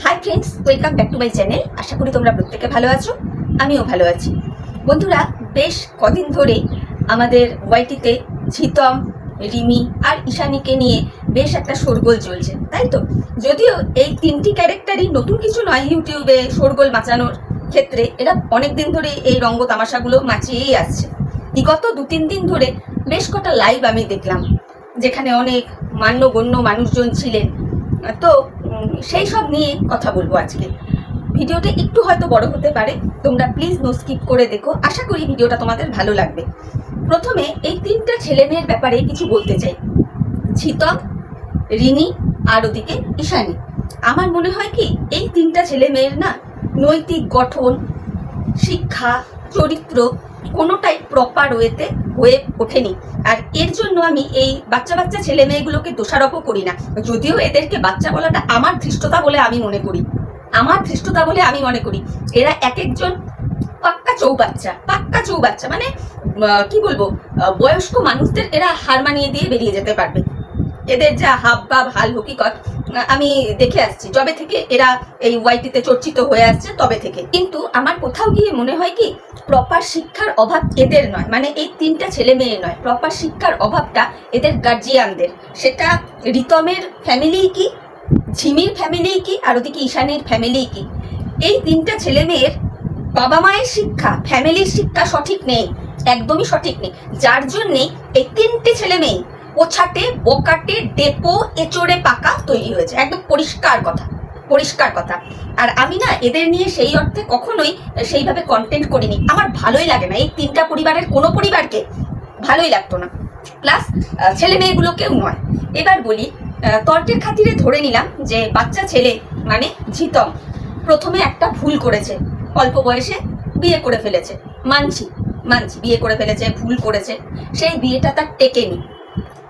Hi friends welcome back to my channel আশা করি তোমরা প্রত্যেকে ভালো আছো, আমিও ভালো আছি। বন্ধুরা, বেশ কদিন ধরে আমাদের ওয়াইটিতে ঝিতম রিমি আর ঈশানীকে নিয়ে বেশ একটা শোরগোল চলছে, তাই তো? যদিও এই তিনটি ক্যারেক্টারই নতুন কিছু নয় ইউটিউবে শোরগোল মাচানোর ক্ষেত্রে, এরা অনেক দিন ধরে এই রঙ্গ তামাশাগুলো মাচিয়েই আসছে। বিগত দু তিন দিন ধরে বেশ কটা লাইভ আমি দেখলাম, যেখানে অনেক মান্যগণ্য মানুষজন ছিলেন তো, সেই সব নিয়ে কথা বলব আজকে। ভিডিওটা একটু হয়তো বড় হতে পারে, তোমরা প্লিজ নো স্কিপ করে দেখো। আশা করি ভিডিওটা তোমাদের ভালো লাগবে। প্রথমে এই তিনটা ছেলে মেয়ের ব্যাপারে কিছু বলতে চাই। ঝিতক, রিনি আর ওদিকে ঈশানী। আমার মনে হয় কি, এই তিনটা ছেলে মেয়ের না নৈতিক গঠন, শিক্ষা, চরিত্র কোনোটাই প্রপার ওয়েতে হয়ে ওঠেনি। আর এর জন্য আমি এই বাচ্চা বাচ্চা ছেলে মেয়েগুলোকে দোষারোপও করি না। যদিও এদেরকে বাচ্চা বলাটা আমার ধৃষ্টতা বলে আমি মনে করি। আমার ধৃষ্টতা বলে আমি মনে করি। এরা এক একজন পাক্কা চৌবাচ্চা পাক্কা চৌবাচ্চা। মানে কি বলব? বয়স্ক মানুষদের এরা হার মানিয়ে দিয়ে বেরিয়ে যেতে পারবে। এদের যা হাব ভাব হাল হকিকত আমি দেখে আসছি। যবে থেকে এরা এই ওয়াইটিতে চর্চিত হয়ে আসছে, তবে থেকে। কিন্তু আমার কোথাও গিয়ে মনে হয় কি প্রপার শিক্ষার অভাব এদের নয়। মানে এই তিনটা ছেলে মেয়ে নয়। প্রপার শিক্ষার অভাবটা এদের গার্জিয়ানদের সেটা রিতমের ফ্যামিলি কি, ঝিমির ফ্যামিলি কি, আর ওদিকে ঈশানীর ফ্যামিলি কি? এই তিনটা ছেলে মেয়ের বাবা মায়ের শিক্ষা ফ্যামিলির শিক্ষা সঠিক নেই, একদমই সঠিক নেই। যার জন্যে এই তিনটে ছেলে মেয়ে ওছাটে, বোকাটে, ডেপো, এচড়ে, পাকা তৈরি হয়েছে। একদম পরিষ্কার কথা। পরিষ্কার কথা। আর আমি না এদের নিয়ে সেই অর্থে কখনোই সেইভাবে কন্টেন্ট করিনি। আমার ভালোই লাগে না। এই তিনটা পরিবারের কোনো পরিবারকে ভালোই লাগতো না। প্লাস ছেলে মেয়েগুলোকেও নয়। এবার বলি তর্কের খাতিরে ধরে নিলাম যে বাচ্চা ছেলে মানে ঝিতম প্রথমে একটা ভুল করেছে। অল্প বয়সে বিয়ে করে ফেলেছে। মানছি মানছি, বিয়ে করে ফেলেছে, ভুল করেছে। সেই বিয়েটা তার টেকেনি।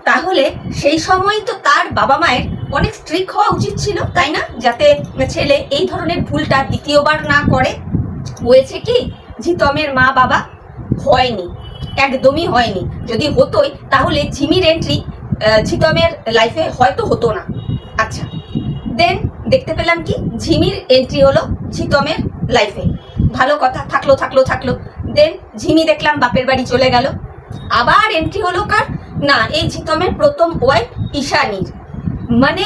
তাহলে সেই সময় তো তার বাবা মায়ের অনেক স্ট্রিক হওয়া উচিত ছিল, তাই না? যাতে ছেলে এই ধরনের ভুলটা দ্বিতীয়বার না করে। হয়েছে কি? ঝিতমের মা বাবা হয়নি, একদমই হয়নি। যদি হতোই, তাহলে ঝিমির এন্ট্রি ঝিতমের লাইফে হয়তো হতো না। আচ্ছা দেন দেখতে পেলাম কি? ঝিমির এন্ট্রি হলো ঝিতমের লাইফে ভালো কথা, থাকল থাকল থাকল। দেন ঝিমি দেখলাম বাপের বাড়ি চলে গেল। আবার এন্ট্রি হলো কার? না, এই ঝিতমের প্রথম ওয়াইফ ঈশানীর। মানে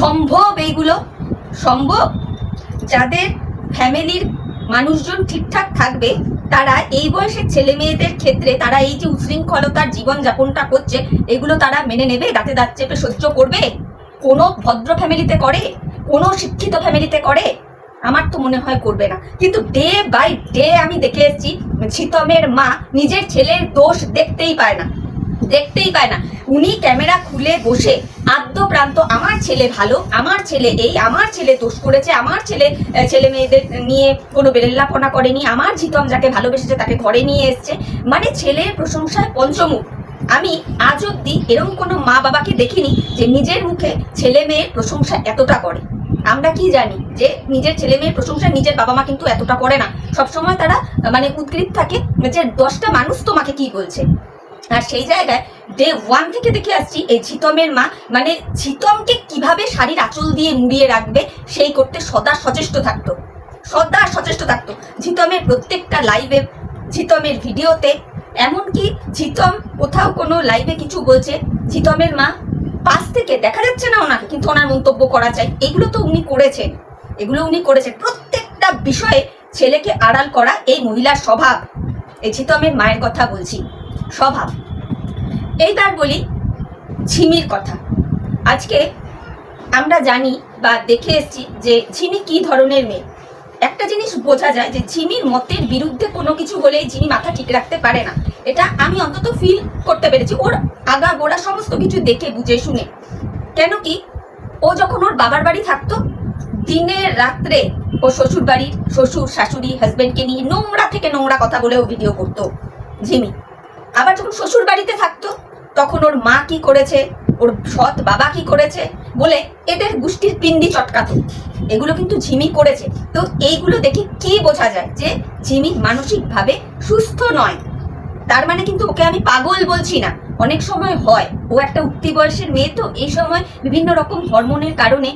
সম্ভব এইগুলো? সম্ভব? যাদের ফ্যামিলির মানুষজন ঠিকঠাক থাকবে, তারা এই বয়সের ছেলে মেয়েদের ক্ষেত্রে তারা এই যে উশৃঙ্খলতার জীবন যাপনটা করছে, এগুলো তারা মেনে নেবে, দাঁতে দাঁত চেপে সহ্য করবে? কোনো ভদ্র ফ্যামিলিতে করে? কোনো শিক্ষিত ফ্যামিলিতে করে? আমার তো মনে হয় করবে না। কিন্তু ডে বাই ডে আমি দেখে এসেছি ছিতমের মা নিজের ছেলের দোষ দেখতেই পায় না। দেখতেই পায় না। উনি ক্যামেরা খুলে বসে আদ্য প্রান্ত আমার ছেলে ভালো, আমার ছেলে এই, আমার ছেলে দোষ করেছে, আমার ছেলে ছেলে মেয়েদের নিয়ে কোনো বেরেল্লাপনা করেনি, আমার জিতম যাকে ভালোবেসেছে তাকে ঘরে নিয়ে এসছে। মানে ছেলের প্রশংসায় পঞ্চমুখ। আমি আজ অব্দি এরকম কোনো মা বাবাকে দেখিনি যে নিজের মুখে ছেলে মেয়ের প্রশংসা এতটা করে। আমরা কি জানি যে নিজের ছেলে মেয়ের প্রশংসা নিজের বাবা মা কিন্তু এতটা করে না। সবসময় তারা মানে উদ্গ্রীব থাকে যে দশটা মানুষ তোমাকে কি বলছে? আর সেই জায়গায় ডে ওয়ান থেকে দেখে আসছি, এই ঝিতমের মা মানে ঝিতমকে কীভাবে শাড়ির আঁচল দিয়ে মুড়িয়ে রাখবে, সেই করতে সদা সচেষ্ট থাকতো। সদা সচেষ্ট থাকতো। ঝিতমের প্রত্যেকটা লাইভে ঝিতমের ভিডিওতে এমনকি ঝিতম কোথাও কোনো লাইভে কিছু বলছে, ঝিতমের মা, পাশ থেকে দেখা যাচ্ছে না ওনাকে, কিন্তু ওনার মন্তব্য করা চাই এগুলো তো উনি করেছেন। এগুলো উনি করেছেন। প্রত্যেকটা বিষয়ে ছেলেকে আড়াল করা এই মহিলার স্বভাব। এই ঝিতমের মায়ের কথা বলছি। স্বভাব। এইবার বলি ঝিমির কথা। আজকে আমরা জানি বা দেখে এসেছি যে ঝিমি কি ধরনের মেয়ে। একটা জিনিস বোঝা যায় যে ঝিমির মতের বিরুদ্ধে কোনো কিছু হলেই ঝিমি মাথা ঠিক রাখতে পারে না। এটা আমি অন্তত ফিল করতে পেরেছি। ওর আগা গোড়া সমস্ত কিছু দেখে, বুঝে, শুনে। কেন কি ও যখন ওর বাবার বাড়ি থাকতো, দিনে রাত্রে ও শ্বশুর বাড়ির শ্বশুর, শাশুড়ি হাজব্যান্ডকে নিয়ে নোংরা থেকে নোংরা কথা বলেও ভিডিও করতো ঝিমি। আবার যখন শ্বশুর বাড়িতে থাকতো, তখন ওর মা কি করেছে, ওর সৎ বাবা কি করেছে বলে এদের গোষ্ঠীর পিন্ডি চটকাতো। এগুলো কিন্তু ঝিমি করেছে। তো এইগুলো দেখে কি বোঝা যায় যে ঝিমি মানসিকভাবে সুস্থ নয়? তার মানে কিন্তু ওকে আমি পাগল বলছি না। অনেক সময় হয়। ও একটা উঠতি বয়সের মেয়ে, তো এই সময় বিভিন্ন রকম হরমোনের কারণে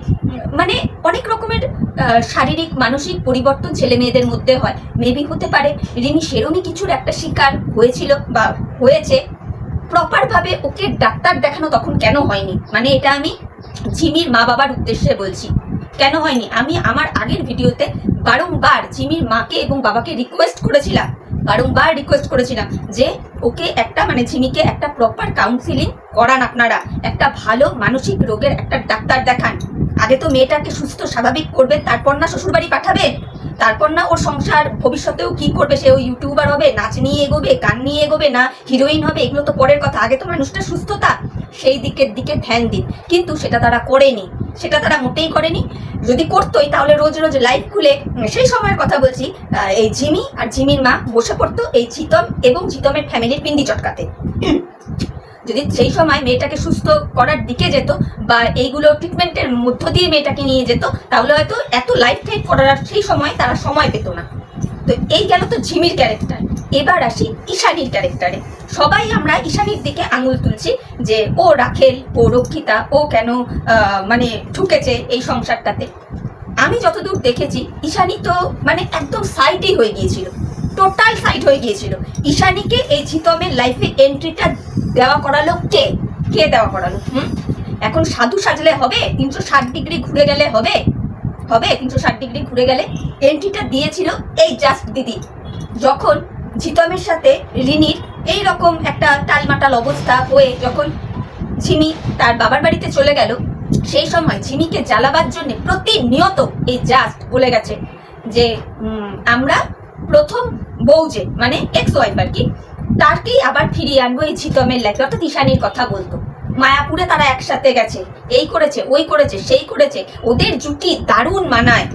মানে অনেক রকমের শারীরিক, মানসিক পরিবর্তন ছেলে মেয়েদের মধ্যে হয়। মেবি হতে পারে রিমি সেরমই কিছুর একটা শিকার হয়েছিল বা হয়েছে। প্রপারভাবে ওকে ডাক্তার দেখানো তখন কেন হয়নি? মানে এটা আমি ঝিমির মা বাবার উদ্দেশ্যে বলছি। কেন হয়নি? আমি আমার আগের ভিডিওতে বারংবার জিমির মাকে এবং বাবাকে রিকোয়েস্ট করেছিলাম, বারংবার রিকোয়েস্ট করেছিলাম যে ওকে একটা মানে ঝিমিকে একটা প্রপার কাউন্সিলিং করান আপনারা, একটা ভালো মানসিক রোগের একটা ডাক্তার দেখান। আগে তো মেয়েটাকে সুস্থ, স্বাভাবিক করবেন, তারপর না শ্বশুরবাড়ি পাঠাবেন, তারপর না ওর সংসার, ভবিষ্যতেও কি করবে, সে ও ইউটিউবার হবে, নাচ নিয়ে এগোবে, গান নিয়ে এগোবে, না হিরোইন হবে, এগুলো তো পরের কথা। আগে তো মানুষটা সুস্থতা সেই দিকের দিকে ধ্যান দিন। কিন্তু সেটা তারা করেনি। সেটা তারা মোটেই করেনি। যদি করতোই, তাহলে রোজ রোজ লাইভ খুলে সেই সময়ের কথা বলছি এই জিমি আর জিমির মা বসে পড়তো এই চিতম এবং চিতমের ফ্যামিলির পিন্ডি চটকাতে। যদি সেই সময় মেয়েটাকে সুস্থ করার দিকে যেত বা এইগুলো ট্রিটমেন্টের মধ্য দিয়ে মেয়েটাকে নিয়ে যেত, তাহলে হয়তো এত লাইফ টাইপ করার সেই সময় তারা সময় পেত না। তো এই গেল তো ঝিমির ক্যারেক্টার এবার আসি ঈশানীর ক্যারেক্টারে সবাই আমরা ঈশানীর দিকে আঙুল তুলছি যে, ও রাখেল, ও রক্ষিতা, ও কেন মানে ঢুকেছে এই সংসারটাতে। আমি যতদূর দেখেছি, ঈশানী তো মানে একদম সাইডই হয়ে গিয়েছিল। টোটাল সাইড হয়ে গিয়েছিল। ঈশানীকে এই ঝিতমের লাইফে এন্ট্রিটা দেওয়া করালো কে? কে দেওয়া করালো? হুম? এখন সাধু সাজলে হবে? তিনশো ষাট ডিগ্রি ঘুরে গেলে হবে? হবে, তিনশো ষাট ডিগ্রি ঘুরে গেলে এন্ট্রিটা দিয়েছিল এই জাস্ট দিদি। যখন ঝিতমের সাথে রিনির এই রকম একটা টালমাটাল অবস্থা হয়ে যখন ঝিমি তার বাবার বাড়িতে চলে গেল, সেই সময় ঝিমিকে জ্বালাবার জন্য প্রতিনিয়ত এই জাস্ট বলে গেছে যে আমরা প্রথম বউ যে মানে এক্স ওয়াইফ আর কি তারকেই আবার ফিরিয়ে আনব এই ঝিতমের লাইফে অর্থাৎ ঈশানীর কথা বলতো। মায়াপুরে তারা একসাথে গেছে। এই করেছে, ওই করেছে, সেই করেছে। ওদের জুটি দারুণ মানায়।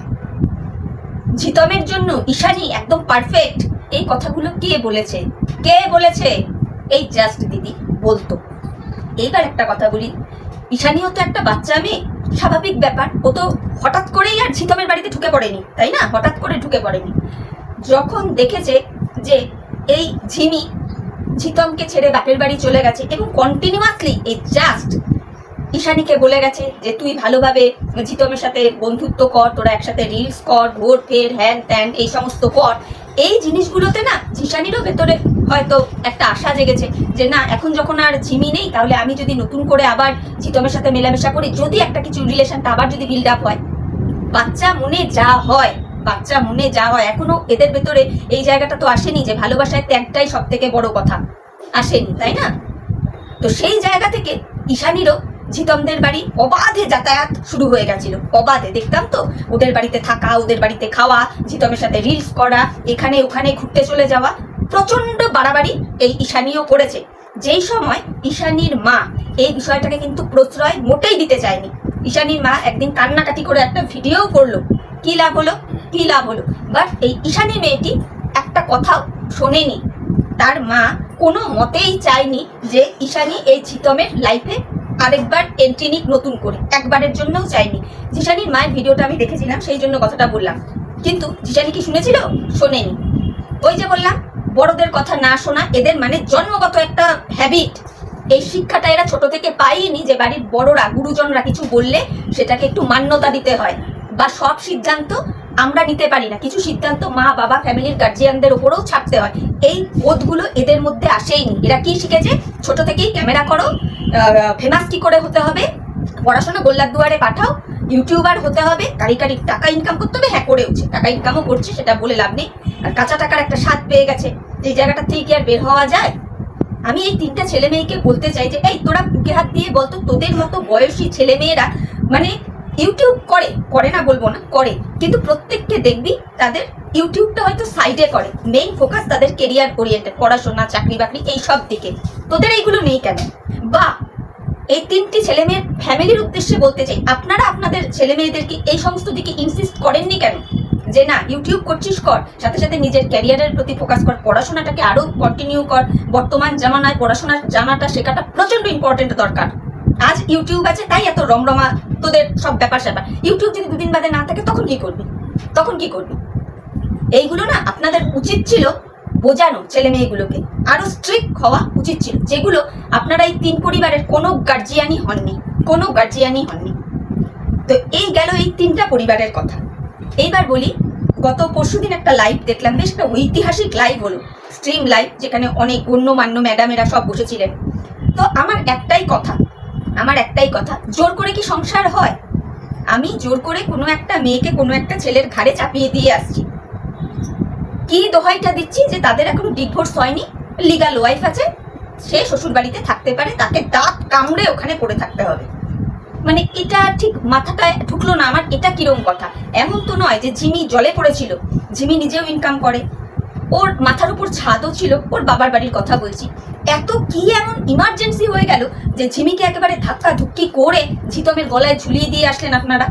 ঝিতমের জন্য ঈশানী একদম পারফেক্ট এই কথাগুলো কে বলেছে? কে বলেছে? এই জাস্ট দিদি বলতো। এইবার একটা কথা বলি। ঈশানীও তো একটা বাচ্চা মেয়ে। স্বাভাবিক ব্যাপার। ও তো হঠাৎ করেই আর ঝিতমের বাড়িতে ঢুকে পড়েনি, তাই না? হঠাৎ করে ঢুকে পড়েনি। যখন দেখেছে যে এই ঝিমি ঝিতমকে ছেড়ে বাপের বাড়ি চলে গেছে এবং কন্টিনিউয়াসলি এই জাস্ট ঈশানীকে বলে গেছে যে, তুই ভালোভাবে জিতমের সাথে বন্ধুত্ব কর, তোরা একসাথে রিলস কর ঘোর ফের, হ্যান ত্যান, এই সমস্ত কর। এই জিনিসগুলোতে না, ঈশানীরও ভেতরে হয়তো একটা আশা জেগেছে যে, না, এখন যখন আর ঝিমি নেই, তাহলে আমি যদি নতুন করে আবার জিতমের সাথে মেলামেশা করি, যদি একটা কিছু রিলেশনটা আবার যদি বিল্ড আপ হয়। বাচ্চা মনে যা হয় বাচ্চা মনে যা হয়। এখনও এদের ভেতরে এই জায়গাটা তো আসেনি যে ভালোবাসায় ত্যাগটাই সব থেকে বড় কথা। আসেনি, তাই না? তো সেই জায়গা থেকে ঈশানীরও ঝিতমদের বাড়ি অবাধে যাতায়াত শুরু হয়ে গেছিল। অবাধে, দেখতাম তো? ওদের বাড়িতে থাকা, ওদের বাড়িতে খাওয়া ঝিতমের সাথে রিলস করা, এখানে ওখানে ঘুরতে চলে যাওয়া প্রচণ্ড বাড়াবাড়ি এই ঈশানীও করেছে। যেই সময় ঈশানীর মা এই বিষয়টাকে কিন্তু প্রশ্রয় মোটেই দিতে চায়নি। ঈশানীর মা একদিন কান্নাকাটি করে একটা ভিডিও করল। কি লাভ হলো? কি লাভ হলো? বাট এই ঈশানী মেয়েটি একটা কথাও শোনেনি। তার মা কোনো মতেই চায়নি যে ঈশানী এই ঝিতমের লাইফে আরেকবার এন্ট্রি নিক নতুন করে। একবারের জন্যও চাইনি জিশানির মায়ের ভিডিওটা আমি দেখেছিলাম, সেই জন্য কথাটা বললাম। কিন্তু জিশানি কি শুনেছিল? শোনেনি। ওই যে বললাম, বড়দের কথা না শোনা এদের মানে জন্মগত একটা হ্যাবিট এই শিক্ষাটা এরা ছোট থেকে পাইনি যে বাড়ির বড়রা, গুরুজনরা কিছু বললে সেটাকে একটু মান্যতা দিতে হয়। বা সব সিদ্ধান্ত আমরা নিতে পারি না। কিছু সিদ্ধান্ত মা, বাবা, ফ্যামিলির গার্জিয়ানদের ওপরেও ছাড়তে হয়। এই বোধগুলো এদের মধ্যে আসেইনি। এরা কি শিখেছে? ছোট থেকেই ক্যামেরা করো। ফেমাস কি করে হতে হবে? পড়াশোনা গোল্লার দুয়ারে পাঠাও। ইউটিউবার হতে হবে। কারি কারি টাকা ইনকাম করতে হবে। হ্যাঁ করেওছে। টাকা ইনকামও করছে, সেটা বলে লাভ নেই। আর কাঁচা টাকার একটা স্বাদ পেয়ে গেছে। এই জায়গাটা থেকে আর বের হওয়া যায়? আমি এই তিনটা ছেলে মেয়েকে বলতে চাই যে, এই তোরা বুকে হাত দিয়ে বলতো, তোদের মতো বয়সী ছেলে মেয়েরা মানে ইউটিউব করে করে না বলব না, করে। কিন্তু প্রত্যেককে দেখবি তাদের ইউটিউবটা হয়তো সাইডে করে। মেইন ফোকাস তাদের কেরিয়ার ওরিয়েন্টেড পড়াশোনা, চাকরি বাকরি, এই সব দিকে। তোদের এইগুলো নেই কেন? বা, এই তিনটি ছেলে মেয়ের ফ্যামিলির উদ্দেশ্যে বলতে চাই, আপনারা আপনাদের ছেলে মেয়েদেরকে এই সমস্ত দিকে ইনসিস্ট করেননি কেন? যে না ইউটিউব করছিস কর, সাথে সাথে নিজের ক্যারিয়ারের প্রতি ফোকাস কর, পড়াশোনাটাকে আরও কন্টিনিউ কর। বর্তমান জামানায় পড়াশোনার জানাটা শেখাটা প্রচণ্ড ইম্পর্টেন্ট দরকার। আজ ইউটিউব আছে, তাই এত রমরমা তোদের সব ব্যাপার স্যাপার। ইউটিউব যদি দুদিন বাদে না থাকে, তখন কি করবি? তখন কি করবি? এইগুলো না আপনাদের উচিত ছিল বোঝানো ছেলে মেয়েগুলোকে। আরও স্ট্রিক্ট হওয়া উচিত ছিল, যেগুলো আপনারা এই তিন পরিবারের কোনো গার্জিয়ানই হননি, কোনো গার্জিয়ানই হননি। তো এই গেল এই তিনটা পরিবারের কথা। এইবার বলি, গত পরশুদিন একটা লাইভ দেখলাম, বেশ একটা ঐতিহাসিক লাইভ হলো স্ট্রিম লাইভ যেখানে অনেক গণ্যমান্য ম্যাডামেরা সব বসেছিলেন। তো আমার একটাই কথা আমার একটাই কথা, জোর করে কি সংসার হয়? আমি জোর করে কোনো একটা মেয়েকে কোনো একটা ছেলের ঘাড়ে চাপিয়ে দিয়ে আসছি। কি দোহাইটা দিচ্ছি যে তাদের এখনও ডিভোর্স হয়নি? লিগাল ওয়াইফ আছে, সে শ্বশুর বাড়িতে থাকতে পারে, তাকে দাঁত কামড়ে ওখানে পড়ে থাকতে হবে। মানে এটা ঠিক মাথাটায় ঢুকলো না আমার, এটা কিরম কথা? এমন তো নয় যে জিমি জলে পড়েছিল, জিমি নিজেও ইনকাম করে। ওর মাথার উপর ছাদও ছিল, ওর বাবার বাড়ির কথা বলছি। এত কি এমন ইমার্জেন্সি হয়ে গেল যে ঝিমিকে একেবারে ধাক্কা ধুক্কি করে ঝিতমের গলায় ঝুলিয়ে দিয়ে আসলেন আপনারা?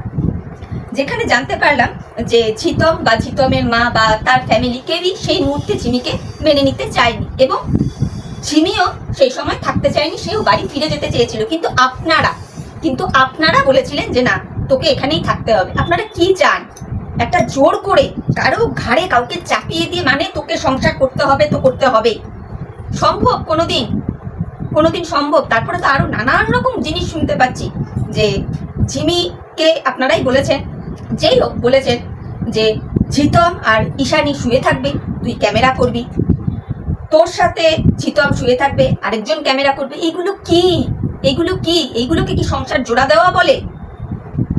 যেখানে জানতে পারলাম যে ঝিতম বা ঝিতমের মা বা তার ফ্যামিলি কেউই সেই মুহূর্তে ঝিমিকে মেনে নিতে চায়নি এবং ঝিমিও সেই সময় থাকতে চায়নি, সেও বাড়ি ফিরে যেতে চেয়েছিল। কিন্তু আপনারা কিন্তু আপনারা বলেছিলেন যে না, তোকে এখানেই থাকতে হবে। আপনারা কি চান? একটা জোর করে, কারও ঘাড়ে কাউকে চাপিয়ে দিয়ে মানে তোকে সংসার করতে হবে, তো করতে হবে। সম্ভব, কোনোদিন কোনোদিন সম্ভব। তারপরে তো আরও নানান রকম জিনিস শুনতে পাচ্ছি যে ঝিমিকে আপনারাই বলেছেন, যেই হোক বলেছেন যে ঝিতম আর ঈশানি শুয়ে থাকবে, তুই ক্যামেরা করবি। তোর সাথে ঝিতম শুয়ে থাকবে, আরেকজন ক্যামেরা করবে। এইগুলো কি? এইগুলো কি? এইগুলোকে কি সংসার জোড়া দেওয়া বলে?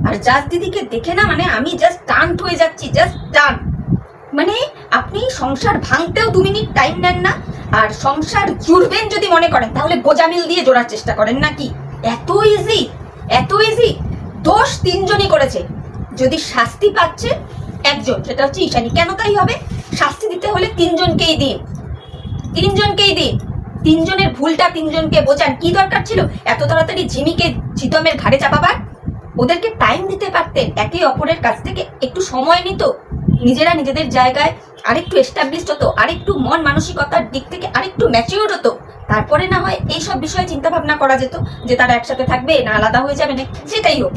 আর জাজ দিদিকে দেখে না মানে আমি জাস্ট টান্ট হয়ে যাচ্ছি জাস্ট টান মানে আপনি সংসার ভাঙতেও দু মিনিট টাইম নেন না আর সংসার জুড়বেন যদি মনে করেন, তাহলে গোজামিল দিয়ে জোড়ার চেষ্টা করেন নাকি? এত ইজি এত ইজি দোষ তিনজনই করেছে। যদি শাস্তি পাচ্ছে একজন, সেটা হচ্ছে ঈশানী। কেন তাই হবে? শাস্তি দিতে হলে তিনজনকেই দিন। তিনজনকেই দিন। তিনজনের ভুলটা তিনজনকে বোঝান। কি দরকার ছিল? এত তাড়াতাড়ি ঝিমিকে চিতমের ঘাড়ে চাপাবার? ওদেরকে টাইম দিতে পারতেন। একে অপরের কাছ থেকে একটু সময় নিত। নিজেরা নিজেদের জায়গায় আরেকটু এস্টাবলিশড হতো, আরেকটু মন মানসিকতার দিক থেকে আরেকটু ম্যাচিওর হতো। তারপরে না হয় এইসব বিষয়ে চিন্তা ভাবনা করা যেত যে তারা একসাথে থাকবে না আলাদা হয়ে যাবে না যেটাই হোক।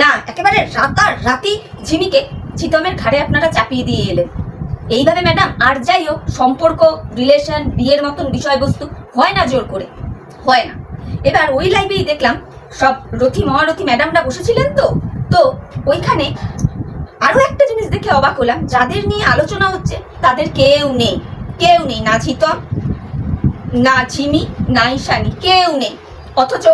না, একেবারে রাতার রাতি ঝিমিকে চিতমের ঘাড়ে আপনারা চাপিয়ে দিয়ে এলেন। এইভাবে ম্যাডাম আর যাই হোক, সম্পর্ক রিলেশন বিয়ের মতন বিষয়বস্তু হয় না জোর করে। হয় না। এবার ওই লাইভেই দেখলাম, সব রথি, মহারথী ম্যাডামরা বসেছিলেন তো? তো ওইখানে আরও একটা জিনিস দেখে অবাক হলাম, যাদের নিয়ে আলোচনা হচ্ছে, তাদের কেউ নেই কেউ নেই, না ঝিতম না ঝিমি না ঈশানি, কেউ নেই। অথচ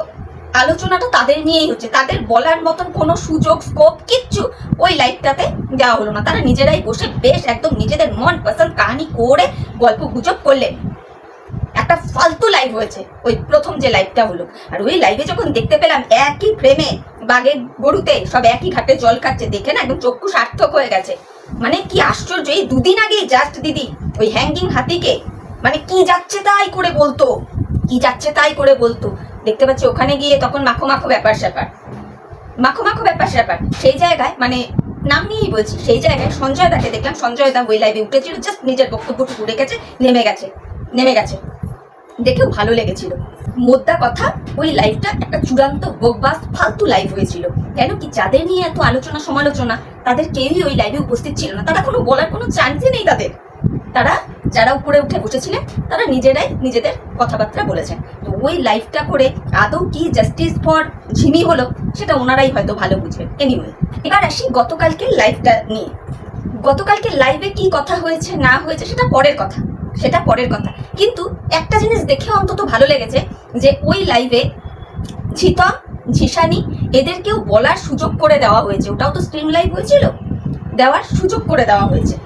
আলোচনাটা তাদের নিয়েই হচ্ছে, তাদের বলার মতন কোনো সুযোগ স্কোপ কিচ্ছু ওই লাইভটাতে দেওয়া হলো না। তারা নিজেরাই বসে বেশ একদম নিজেদের মন পছন্দ কাহিনী করে গল্প গুজব করলেন। একটা ফালতু লাইভ হয়েছে, ওই প্রথম যে লাইভটা হলো। আর ওই লাইভে যখন দেখতে পেলাম একই ফ্রেমে বাঘের গরুতে সব একই ঘাটে জল খাচ্ছে, দেখে না একদম চক্ষু সার্থক হয়ে গেছে। মানে কি আশ্চর্য, এই দুদিন আগে জাস্ট দিদি ওই হ্যাঙ্গিং হাতিকে মানে কি যাচ্ছে তাই করে বলতো, কি যাচ্ছে তাই করে বলতো। দেখতে পাচ্ছি ওখানে গিয়ে তখন মাখো মাখো ব্যাপার স্যাপার। মাখো মাখো ব্যাপার স্যাপার। সেই জায়গায় মানে নাম নিয়েই বলছি, সেই জায়গায় সঞ্জয় দাকে দেখলাম, সঞ্জয় দা ওই লাইভে উঠেছিল জাস্ট নিজের বক্তব্যটুকু রেখেছে, নেমে গেছে নেমে গেছে। দেখেও ভালো লেগেছিল। মোদ্দা কথা, ওই লাইভটা একটা চূড়ান্ত বোকবাস ফালতু লাইভ হয়েছিল। কেন কি যাদের নিয়ে এত আলোচনা সমালোচনা, তাদের কেউই ওই লাইভে উপস্থিত ছিল না। তারা কোনো বলার কোনো চান্সই নেই তাদের। তারা যারা উপরে উঠে বসেছিলেন, তারা নিজেরাই নিজেদের কথাবার্তা বলেছেন। তো ওই লাইভটা করে আদৌ কি জাস্টিস ফর ঝিমি হলো, সেটা ওনারাই হয়তো ভালো বুঝবেন। এনিওয়ে এবার আসি গতকালকে লাইভটা নিয়ে। গতকালকে লাইভে কি কথা হয়েছে, না হয়েছে, সেটা পরের কথা। সেটা পরের কথা। কিন্তু একটা জিনিস দেখে অন্তত ভালো লেগেছে যে ওই লাইভে ঝিতম ঝিসানি এদেরকেও বলার সুযোগ করে দেওয়া হয়েছে। ওটাও তো স্ট্রিম লাইভ হয়েছিল? দেওয়ার সুযোগ করে দেওয়া হয়েছে।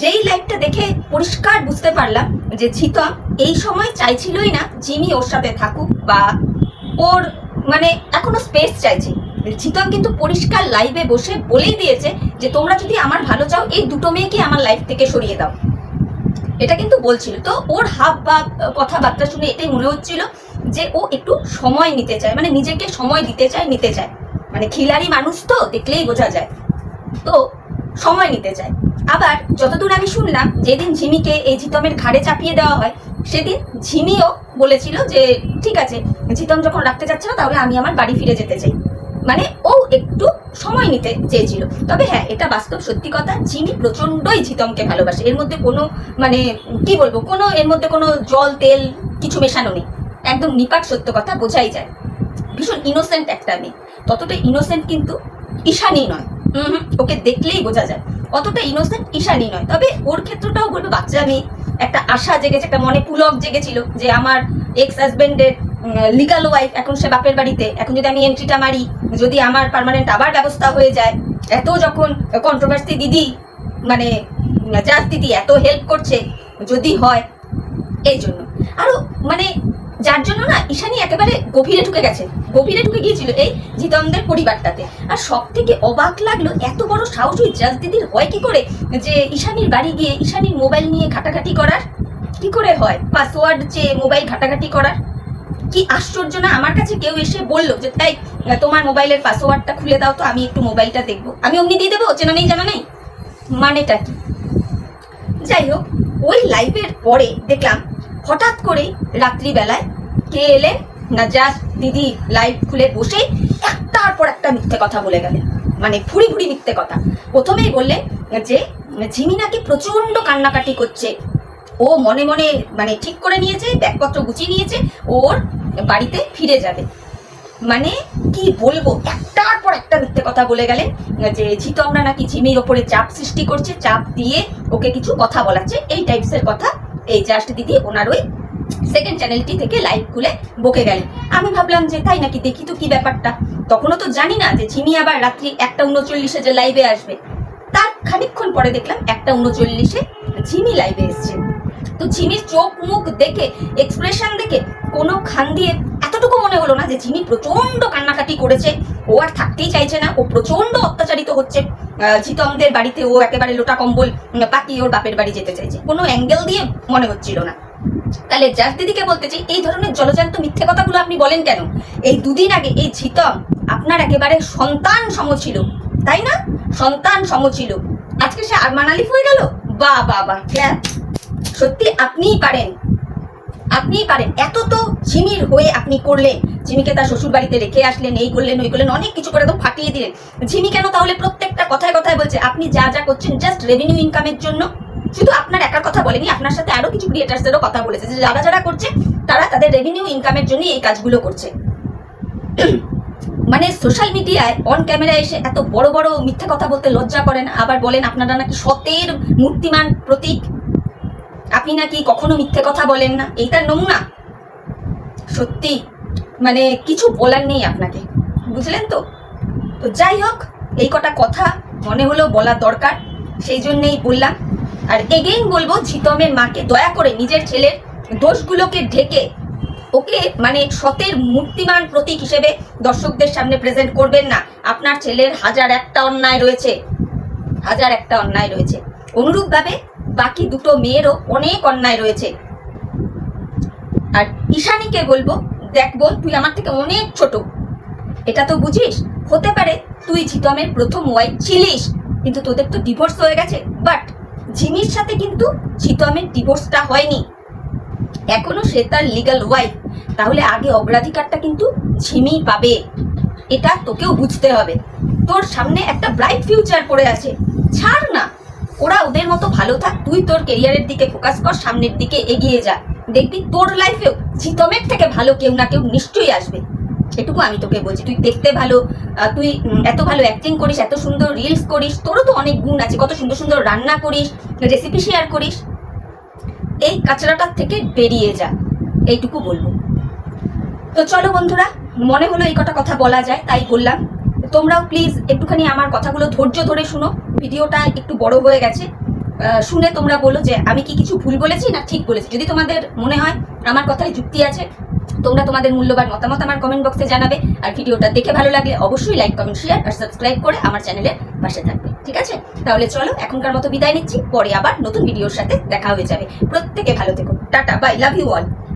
যেই লাইভটা দেখে পরিষ্কার বুঝতে পারলাম যে ঝিতম এই সময় চাইছিলই না জিমি ওর সাথে থাকুক বা ওর মানে এখনও স্পেস চাইছে। ঝিতম কিন্তু পরিষ্কার লাইভে বসে বলেই দিয়েছে যে তোমরা যদি আমার ভালো চাও, এই দুটো মেয়েকে আমার লাইফ থেকে সরিয়ে দাও। এটা কিন্তু বলছিল। তো ওর হাব বা কথাবার্তা শুনে এটাই মনে হচ্ছিল যে ও একটু সময় নিতে চায় মানে নিজেকে সময় দিতে চায়, নিতে চায়। মানে খিলাড়ি মানুষ তো, দেখলেই বোঝা যায়। তো সময় নিতে চায়। আবার যতদূর আমি শুনলাম, যেদিন ঝিমিকে এই ঝিতমের ঘাড়ে চাপিয়ে দেওয়া হয়, সেদিন ঝিমিও বলেছিল যে, ঠিক আছে ঝিতম যখন রাখতে চাচ্ছে না, তাহলে আমি আমার বাড়ি ফিরে যেতে চাই। মানে ও একটু সময় নিতে চেয়েছিল। তবে হ্যাঁ এটা বাস্তব সত্যি কথা জিমি প্রচণ্ডই ঝিতমকে ভালোবাসে। এর মধ্যে কোনো মানে কি বলব, কোনো, এর মধ্যে কোনো জল, তেল কিছু মেশানো নেই। একদম নিপাট সত্য কথা বোঝাই যায়। ভীষণ ইনোসেন্ট একটা মেয়ে। ততটা ইনোসেন্ট কিন্তু ঈশানী নয়। হুম ওকে দেখলেই বোঝা যায়। অতটা ইনোসেন্ট ঈশানী নয়। তবে ওর ক্ষেত্রটাও বলব, বাচ্চা মেয়ে, একটা আশা জেগেছে, একটা মনে পুলক জেগেছিল যে আমার এক্স হাজবেন্ডের লিগাল ওয়াইফ এখন সে বাপের বাড়িতে। এখন যদি আমি এন্ট্রিটা মারি, যদি আমার পার্মানেন্ট আবার ব্যবস্থা হয়ে যায়, এত যখন কন্ট্রোভার্সি দিদি মানে জাজ দিদি এত হেল্প করছে, যদি হয়, এই জন্য। আরও মানে যার জন্য না ঈশানি একেবারে গভীরে ঢুকে গেছে। গভীরে ঢুকে গিয়েছিল এই জিতমদের পরিবারটাতে। আর সব থেকে অবাক লাগল, এত বড় সাহস ওই জাজ দিদির হয় কি করে? যে ঈশানীর বাড়ি গিয়ে, ঈশানীর মোবাইল নিয়ে ঘাটাঘাটি করার? কি করে হয়? পাসওয়ার্ড চেয়ে মোবাইল ঘাটাঘাটি করার? কি আশ্চর্য না, আমার কাছে কেউ এসে বলল যে, তাই তোমার মোবাইলের পাসওয়ার্ডটা খুলে দাও তো, আমি একটু মোবাইলটা দেখব। আমি অমনি দিয়ে দেবো, চেনা নেই, জানা নেই? মানেটা কি? যাই হোক, ওই লাইভের পরে দেখলাম, হঠাৎ করে রাত্রিবেলায় কে এলে? না জাস্ট দিদি লাইভ খুলে বসে একটার পর একটা মিথ্যে কথা বলে গেলেন। মানে ভুড়ি ভুড়ি মিথ্যে কথা। প্রথমেই বললেন যে ঝিমি নাকি প্রচণ্ড কান্নাকাটি করছে। ও মনে মনে মানে ঠিক করে নিয়েছে, ব্যাগপত্র গুছিয়ে নিয়েছে, ওর বাড়িতে ফিরে যাবে। মানে কি বলব, একটার পর একটা মিথ্যে কথা বলে গেলেন যে ঝিতো আমরা নাকি ঝিমির ওপরে চাপ সৃষ্টি করছে, চাপ দিয়ে ওকে কিছু কথা বলাচ্ছে এই টাইপসের কথা এই জাস্ট দিদি ওনার ওই সেকেন্ড চ্যানেলটি থেকে লাইভ খুলে বকে গেলেন। আমি ভাবলাম যে তাই নাকি দেখি তো কি ব্যাপারটা। তখনও তো জানি না যে ঝিমি আবার রাত্রি একটা উনচল্লিশে যে লাইভে আসবে। তার খানিকক্ষণ পরে দেখলাম একটা উনচল্লিশে ঝিমি লাইভে এসছে। তো ঝিমির চোখ মুখ দেখে এক্সপ্রেশন দেখে কোনো খান দিয়ে এতটুকু মনে হলো না যে ঝিমি প্রচণ্ড কান্নাকাটি করেছে ও আর থাকতেই চাইছে না ও প্রচণ্ড অত্যাচারিত হচ্ছে। আহ, ঝিতমদের বাড়িতে ও একেবারে লোটা কম্বল পাকিয়ে ওর বাপের বাড়ি যেতে চাইছে। কোনো অ্যাঙ্গেল দিয়ে মনে হচ্ছিল না। তাহলে জাস দিদিকে বলতে চাই এই ধরনের জলজান্ত মিথ্যে কথাগুলো আপনি বলেন কেন? এই দুদিন আগে এই ঝিতম আপনার একেবারে সন্তান সম ছিল তাই না? সন্তান সম ছিল। আজকে সে আর মানালিফ হয়ে গেল? বা বা বা হ্যাঁ সত্যি আপনিই পারেন। আপনিই পারেন। এত তো ঝিমির হয়ে আপনি করলেন। ঝিমিকে তার শ্বশুর বাড়িতে রেখে আসলেন, এই করলেন, ওই করলেন, অনেক কিছু করে একদম ফাটিয়ে দিলেন। ঝিমি কেন তাহলে প্রত্যেকটা কথায় কথায় বলছে, আপনি যা যা করছেন জাস্ট রেভিনিউ ইনকামের জন্য। শুধু আপনার একার কথা বলেনি, আপনার সাথে আরও কিছু ক্রিয়েটার্সদেরও কথা বলেছে যে যারা যারা করছে, তারা তাদের রেভিনিউ ইনকামের জন্য এই কাজগুলো করছে। মানে সোশ্যাল মিডিয়ায় অন ক্যামেরা এসে এত বড় বড় মিথ্যা কথা বলতে লজ্জা করেন আবার বলেন, আপনারা নাকি সতের মূর্তিমান প্রতীক। আপনি নাকি কখনো মিথ্যে কথা বলেন না? এইটার নমুনা। সত্যি মানে কিছু বলার নেই আপনাকে। বুঝলেন তো? তো যাই হোক, এই কটা কথা মনে হলো বলা দরকার, সেই জন্যেই বললাম। আর এগেইন বলব ঝিতমের মাকে দয়া করে নিজের ছেলের দোষগুলোকে ঢেকে ওকে মানে সতের মূর্তিমান প্রতীক হিসেবে দর্শকদের সামনে প্রেজেন্ট করবেন না। আপনার ছেলের হাজার একটা অন্যায় রয়েছে। হাজার একটা অন্যায় রয়েছে। অনুরূপভাবে বাকি দুটো মেয়েরও অনেক অন্যায় রয়েছে। আর ঈশানীকে বলব, দেখ বোন, তুই আমার থেকে অনেক ছোট। এটা তো বুঝিস? হতে পারে তুই ঝিতমের প্রথম ওয়াইফ ছিলিস, কিন্তু তোদের তো ডিভোর্স হয়ে গেছে। বাট ঝিমির সাথে কিন্তু ঝিতমের ডিভোর্সটা হয়নি। এখনও সে তার লিগাল ওয়াইফ তাহলে আগে অগ্রাধিকারটা কিন্তু ঝিমি পাবে। এটা তোকেও বুঝতে হবে। তোর সামনে একটা ব্রাইট ফিউচার পড়ে আছে। ছাড় না। ওরা ওদের মতো ভালো থাক, তুই তোর কেরিয়ারের দিকে ফোকাস কর, সামনের দিকে এগিয়ে যা। দেখবি তোর লাইফেও জিতমের থেকে ভালো কেউ না কেউ নিশ্চয়ই আসবে। এটুকু আমি তোকে বলছি, তুই দেখতে ভালো তুই এত ভালো অ্যাক্টিং করিস, এত সুন্দর রিলস করিস, তোরও তো অনেক গুণ আছে, কত সুন্দর সুন্দর রান্না করিস রেসিপি শেয়ার করিস। এই কাচরাটার থেকে বেরিয়ে যা, এইটুকু বলব। তো চলো বন্ধুরা, মনে হলো এই কটা কথা বলা যায়, তাই বললাম। তোমরাও প্লিজ একটুখানি আমার কথাগুলো ধৈর্য ধরে শুনো। ভিডিওটা একটু বড় হয়ে গেছে। শুনে তোমরা বলো যে আমি কি কিছু ভুল বলেছি না ঠিক বলেছি। যদি তোমাদের মনে হয় আমার কথায় যুক্তি আছে, তোমরা তোমাদের মূল্যবান মতামত আমার কমেন্ট বক্সে জানাবে। আর ভিডিওটা দেখে ভালো লাগলে অবশ্যই লাইক কমেন্ট শেয়ার আর সাবস্ক্রাইব করে আমার চ্যানেলের পাশে থাকবে। ঠিক আছে? তাহলে চলো, এখনকার মতো বিদায় নিচ্ছি। পরে আবার নতুন ভিডিওর সাথে দেখা হয়ে যাবে। প্রত্যেকে ভালো থেকো। Tata bye love you all